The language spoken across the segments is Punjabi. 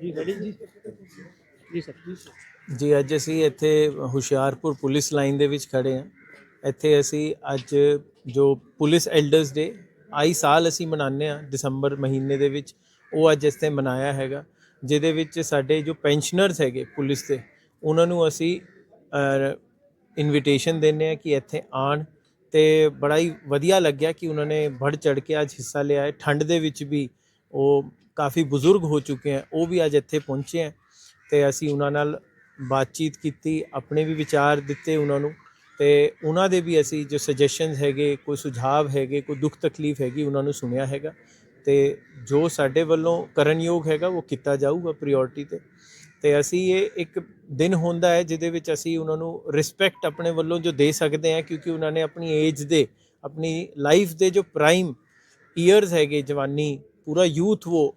ਜੀ ਰੈਡੀ ਜੀ। ਜੀ ਸਰ ਜੀ ਅੱਜ ਅਸੀਂ ਇੱਥੇ ਹੁਸ਼ਿਆਰਪੁਰ ਪੁਲਿਸ ਲਾਈਨ ਦੇ ਵਿੱਚ ਖੜੇ ਹਾਂ। ਇੱਥੇ ਅਸੀਂ ਅੱਜ ਜੋ ਪੁਲਿਸ ਐਲਡਰਸ ਡੇ ਆਈ ਸਾਲ ਅਸੀਂ ਮਨਾਉਂਦੇ ਹਾਂ ਦਸੰਬਰ ਮਹੀਨੇ ਦੇ ਵਿੱਚ, ਉਹ ਅੱਜ ਇੱਥੇ ਮਨਾਇਆ ਹੈਗਾ, ਜਿਹਦੇ ਵਿੱਚ ਸਾਡੇ ਜੋ ਪੈਨਸ਼ਨਰਸ ਹੈਗੇ ਪੁਲਿਸ ਦੇ, ਉਹਨਾਂ ਨੂੰ ਅਸੀਂ ਇਨਵੀਟੇਸ਼ਨ ਦਿੰਦੇ ਹਾਂ ਕਿ ਇੱਥੇ ਆਣ ਤੇ ਬੜਾ ਹੀ ਵਧੀਆ ਲੱਗਿਆ ਕਿ ਉਹਨਾਂ ਨੇ ਵੱਧ ਚੜ ਕੇ ਅੱਜ ਹਿੱਸਾ ਲਿਆ ਹੈ। ਠੰਡ ਦੇ ਵਿੱਚ ਵੀ ਉਹ ਕਾਫੀ ਬਜ਼ੁਰਗ ਹੋ ਚੁੱਕੇ ਹੈ, ਉਹ ਵੀ ਅੱਜ ਇੱਥੇ ਪਹੁੰਚੇ ਹੈ ਤੇ ਅਸੀਂ ਉਹਨਾਂ ਨਾਲ ਬਾਤਚੀਤ ਕੀਤੀ, ਆਪਣੇ ਵੀ ਵਿਚਾਰ ਦਿੱਤੇ ਉਹਨਾਂ ਨੂੰ ਤੇ ਉਹਨਾਂ ਦੇ ਵੀ ਅਸੀਂ ਜੋ ਸੁਜੈਸ਼ਨਸ ਹੈਗੇ, ਕੋਈ ਸੁਝਾਅ ਹੈਗੇ, ਕੋਈ ਦੁੱਖ ਤਕਲੀਫ ਹੈਗੀ ਉਹਨਾਂ ਨੂੰ ਸੁਣਿਆ ਹੈਗਾ ਤੇ ਜੋ ਸਾਡੇ ਵੱਲੋਂ ਕਰਨਯੋਗ ਹੈਗਾ ਉਹ ਕੀਤਾ ਜਾਊਗਾ ਪ੍ਰਾਇੋਰਟੀ ਤੇ ਤੇ ਅਸੀਂ ਇਹ ਇੱਕ ਦਿਨ ਹੁੰਦਾ ਹੈ ਜਿਹਦੇ ਵਿੱਚ ਅਸੀਂ ਉਹਨਾਂ ਨੂੰ ਰਿਸਪੈਕਟ ਆਪਣੇ ਵੱਲੋਂ ਜੋ ਦੇ ਸਕਦੇ ਹਾਂ ਕਿਉਂਕਿ ਉਹਨਾਂ ਨੇ ਆਪਣੀ ਏਜ ਦੇ, ਆਪਣੀ ਲਾਈਫ ਦੇ ਜੋ ਪ੍ਰਾਈਮ ਈਅਰਸ ਹੈਗੇ ਜਵਾਨੀ, ਪੂਰਾ ਯੂਥ ਉਹ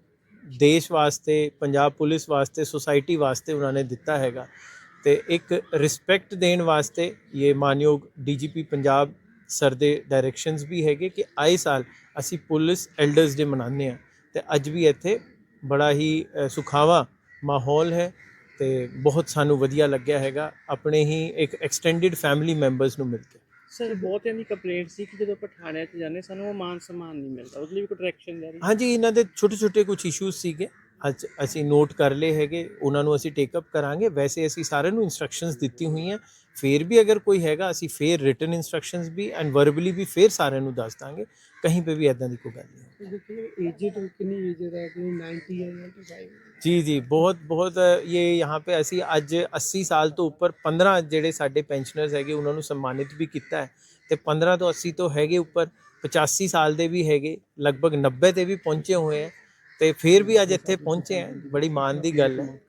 ਦੇਸ਼ ਵਾਸਤੇ, ਪੰਜਾਬ ਪੁਲਿਸ ਵਾਸਤੇ ਸੋਸਾਇਟੀ ਵਾਸਤੇ ਉਹਨਾਂ ਨੇ ਦਿੱਤਾ ਹੈਗਾ। ਤੇ ਇੱਕ ਰਿਸਪੈਕਟ ਦੇਣ ਵਾਸਤੇ ਇਹ ਮਾਨਯੋਗ ਡੀਜੀਪੀ ਪੰਜਾਬ ਸਰ ਦੇ ਡਾਇਰੈਕਸ਼ਨਸ ਵੀ ਹੈਗੇ ਕਿ ਆਏ ਸਾਲ ਅਸੀਂ ਪੁਲਿਸ ਐਲਡਰਸ ਡੇ ਮਨਾਉਂਦੇ ਹਾਂ। ਤੇ ਅੱਜ ਵੀ ਇੱਥੇ ਬੜਾ ਹੀ ਸੁਖਾਵਾ ਮਾਹੌਲ ਹੈ ਤੇ ਬਹੁਤ ਸਾਨੂੰ ਵਧੀਆ ਲੱਗਿਆ ਹੈਗਾ। ਆਪਣੇ ਹੀ ਇੱਕ ਐਕਸਟੈਂਡਡ ਫੈਮਿਲੀ ਮੈਂਬਰਸ ਨੂੰ ਮਿਲ ਕੇ। ਸਰ ਬਹੁਤਿਆਂ ਦੀ ਕੰਪਲੇਂਟ ਸੀ ਕਿ ਜਦੋਂ ਆਪਾਂ ਥਾਣੇ 'ਚ ਜਾਂਦੇ, ਸਾਨੂੰ ਉਹ ਮਾਨ ਸਨਮਾਨ ਨਹੀਂ ਮਿਲਦਾ। ਉਹਦੇ ਲਈ ਵੀ ਕੋਈ ਡਾਇਰੈਕਸ਼ਨ ਜਾਰੀ ਹਾਂਜੀ, ਇਹਨਾਂ ਦੇ ਛੋਟੇ ਛੋਟੇ ਕੁਝ ਇਸ਼ੂਸ ਸੀਗੇ। ਅੱਜ ਅਸੀਂ ਨੋਟ ਕਰ ਲਏ ਹੈਗੇ ਉਹਨਾਂ ਨੂੰ ਅਸੀਂ ਟੇਕ ਅਪ ਕਰਾਂਗੇ। ਵੈਸੇ ਅਸੀਂ ਸਾਰਿਆਂ ਨੂੰ ਇਨਸਟਰਕਸ਼ਨਸ ਦਿੱਤੀ ਹੋਈਆਂ। ਫੇਰ ਵੀ ਅਗਰ ਕੋਈ ਹੈਗਾ ਅਸੀਂ ਫੇਰ ਰਿਟਨ ਇਨਸਟਰਕਸ਼ਨਸ ਵੀ ਐਂਡ ਵਰਬਲੀ ਵੀ ਫੇਰ ਸਾਰਿਆਂ ਨੂੰ ਦੱਸ ਦਾਂਗੇ। ਕਹੀਂ ਪੇ ਵੀ ਐਦਾਂ ਦੀ ਕੋਈ ਗੱਲ ਨਹੀਂ ਦੇਖिए ਜੀ ਜੀ ਬਹੁਤ ਬਹੁਤ ਇਹ ਯਹਾਂ ਪੇ ਅਸੀਂ ਅੱਜ 80 ਸਾਲ ਤੋਂ ਉੱਪਰ 15 ਜਿਹੜੇ ਸਾਡੇ ਪੈਨਸ਼ਨਰਸ ਹੈਗੇ ਉਹਨਾਂ ਨੂੰ ਸਨਮਾਨਿਤ ਵੀ ਕੀਤਾ ਹੈ। ਤੇ 15 ਤੋਂ 80 ਤੋਂ ਹੈਗੇ ਉੱਪਰ 85 ਸਾਲ ਦੇ ਵੀ ਹੈਗੇ ਲਗਭਗ 90 ਤੇ ਵੀ ਪਹੁੰਚੇ ਹੋਏ ਹੈ। ਤੇ ਫਿਰ ਵੀ ਅੱਜ ਇੱਥੇ ਪਹੁੰਚੇ ਆ। ਬੜੀ ਮਾਣ ਦੀ ਗੱਲ ਹੈ।